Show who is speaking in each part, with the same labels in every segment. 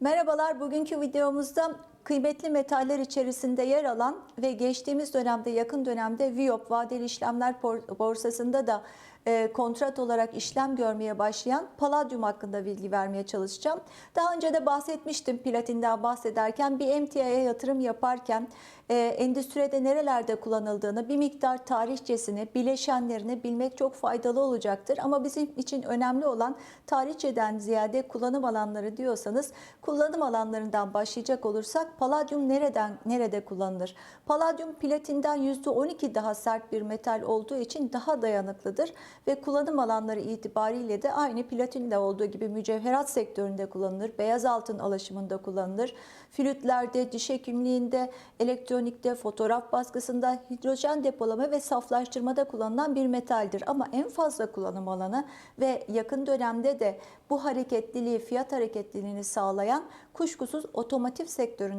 Speaker 1: Merhabalar, bugünkü videomuzda kıymetli metaller içerisinde yer alan ve geçtiğimiz dönemde, yakın dönemde Viyop vadeli işlemler borsasında da e, kontrat olarak işlem görmeye başlayan paladyum hakkında bilgi vermeye çalışacağım. Daha önce de bahsetmiştim platinden bahsederken bir emtiaya yatırım yaparken e, endüstride nerelerde kullanıldığını, bir miktar tarihçesini, bileşenlerini bilmek çok faydalı olacaktır. Ama bizim için önemli olan tarihçeden ziyade kullanım alanları diyorsanız kullanım alanlarından başlayacak olursak paladyum nereden nerede kullanılır? Paladyum platinden %12 daha sert bir metal olduğu için daha dayanıklıdır ve kullanım alanları itibariyle de aynı platinle olduğu gibi mücevherat sektöründe kullanılır, beyaz altın alaşımında kullanılır, flütlerde, diş hekimliğinde, elektronikte, fotoğraf baskısında, hidrojen depolama ve saflaştırmada kullanılan bir metaldir. Ama en fazla kullanım alanı ve yakın dönemde de bu hareketliliği, fiyat hareketliliğini sağlayan kuşkusuz otomotiv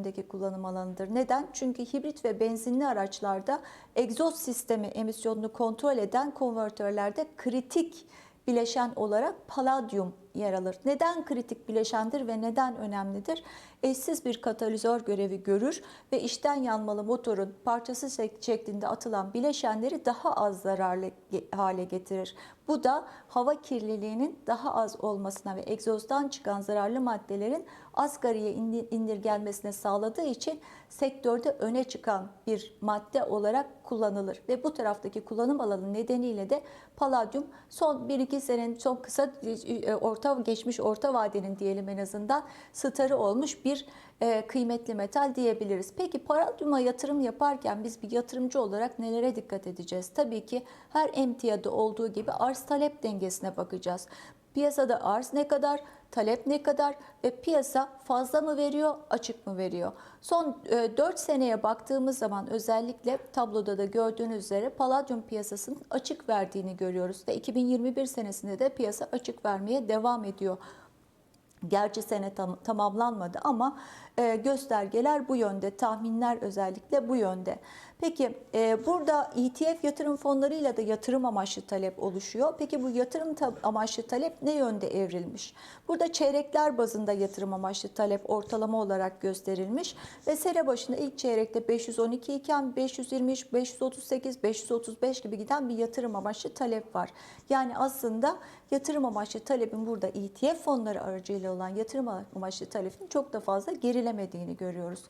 Speaker 1: sektöründeki kullanım alanıdır. Neden? Çünkü hibrit ve benzinli araçlarda egzoz sistemi emisyonunu kontrol eden konvertörlerde kritik bileşen olarak paladyum yer alır. Neden kritik bileşendir ve neden önemlidir? Eşsiz bir katalizör görevi görür ve içten yanmalı motorun parçası şek- şeklinde atılan bileşenleri daha az zararlı hale getirir. Bu da hava kirliliğinin daha az olmasına ve egzozdan çıkan zararlı maddelerin asgariye indi- indirgenmesine sağladığı için sektörde öne çıkan bir madde olarak kullanılır. Ve bu taraftaki kullanım alanı nedeniyle de paladyum son 1-2 senenin çok kısa e, orta geçmiş orta vadenin diyelim en azından starı olmuş bir e, kıymetli metal diyebiliriz. Peki paladyuma yatırım yaparken biz bir yatırımcı olarak nelere dikkat edeceğiz? Tabii ki her emtiyada olduğu gibi arz talep dengesine bakacağız. Piyasada arz ne kadar, talep ne kadar ve piyasa fazla mı veriyor, açık mı veriyor? Son 4 seneye baktığımız zaman özellikle tabloda da gördüğünüz üzere paladyum piyasasının açık verdiğini görüyoruz ve 2021 senesinde de piyasa açık vermeye devam ediyor. Gerçi sene tam, tamamlanmadı ama e, göstergeler bu yönde, tahminler özellikle bu yönde. Peki e, burada ETF yatırım fonlarıyla da yatırım amaçlı talep oluşuyor. Peki bu yatırım ta- amaçlı talep ne yönde evrilmiş? Burada çeyrekler bazında yatırım amaçlı talep ortalama olarak gösterilmiş ve sene başında ilk çeyrekte 512 iken 523, 538, 535 gibi giden bir yatırım amaçlı talep var. Yani aslında yatırım amaçlı talebin burada ETF fonları aracıyla olan yatırım amaçlı talebin çok da fazla gerilemediğini görüyoruz.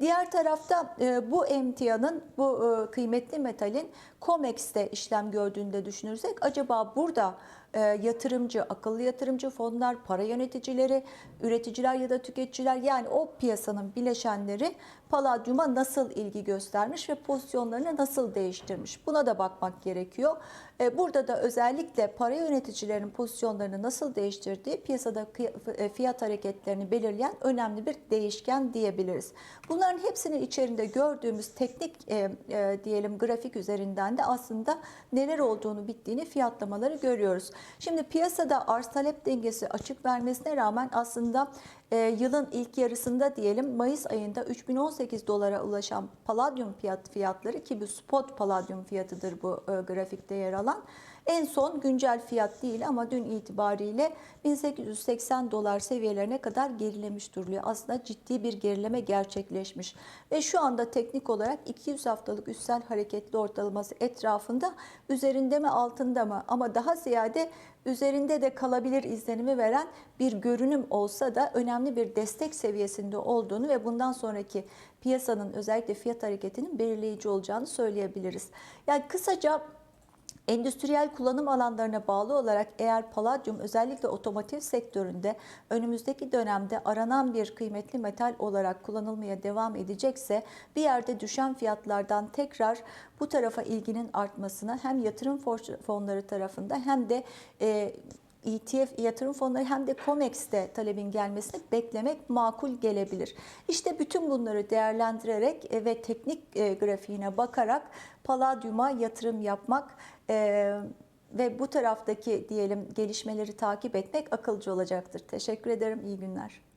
Speaker 1: Diğer tarafta e, bu emtianın, bu e, kıymetli metalin COMEX'te işlem gördüğünde düşünürsek acaba burada yatırımcı, akıllı yatırımcı fonlar, para yöneticileri, üreticiler ya da tüketiciler yani o piyasanın bileşenleri paladyuma nasıl ilgi göstermiş ve pozisyonlarını nasıl değiştirmiş? Buna da bakmak gerekiyor. E, Burada da özellikle para yöneticilerinin pozisyonlarını nasıl değiştirdiği piyasada kıy- fiyat hareketlerini belirleyen önemli bir değişken diyebiliriz. Bunların hepsinin içerisinde gördüğümüz teknik e, e, diyelim grafik üzerinden de aslında neler olduğunu bittiğini fiyatlamaları görüyoruz. Şimdi piyasada arz talep dengesi açık vermesine rağmen aslında e, yılın ilk yarısında diyelim Mayıs ayında 3018 dolara ulaşan paladyum fiyat fiyatları ki bu spot paladyum fiyatıdır bu e, grafikte yer alan. En son güncel fiyat değil ama dün itibariyle 1880 dolar seviyelerine kadar gerilemiş duruluyor. Aslında ciddi bir gerileme gerçekleşmiş. Ve şu anda teknik olarak 200 haftalık üstsel hareketli ortalaması etrafında üzerinde mi altında mı ama daha ziyade üzerinde de kalabilir izlenimi veren bir görünüm olsa da önemli bir destek seviyesinde olduğunu ve bundan sonraki piyasanın özellikle fiyat hareketinin belirleyici olacağını söyleyebiliriz. Yani kısaca Endüstriyel kullanım alanlarına bağlı olarak eğer paladyum özellikle otomotiv sektöründe önümüzdeki dönemde aranan bir kıymetli metal olarak kullanılmaya devam edecekse bir yerde düşen fiyatlardan tekrar bu tarafa ilginin artmasına hem yatırım fonları tarafında hem de e, ETF yatırım fonları hem de COMEX'te talebin gelmesini beklemek makul gelebilir. İşte bütün bunları değerlendirerek e, ve teknik e, grafiğine bakarak paladyuma yatırım yapmak e, ve bu taraftaki diyelim gelişmeleri takip etmek akılcı olacaktır. Teşekkür ederim. İyi günler.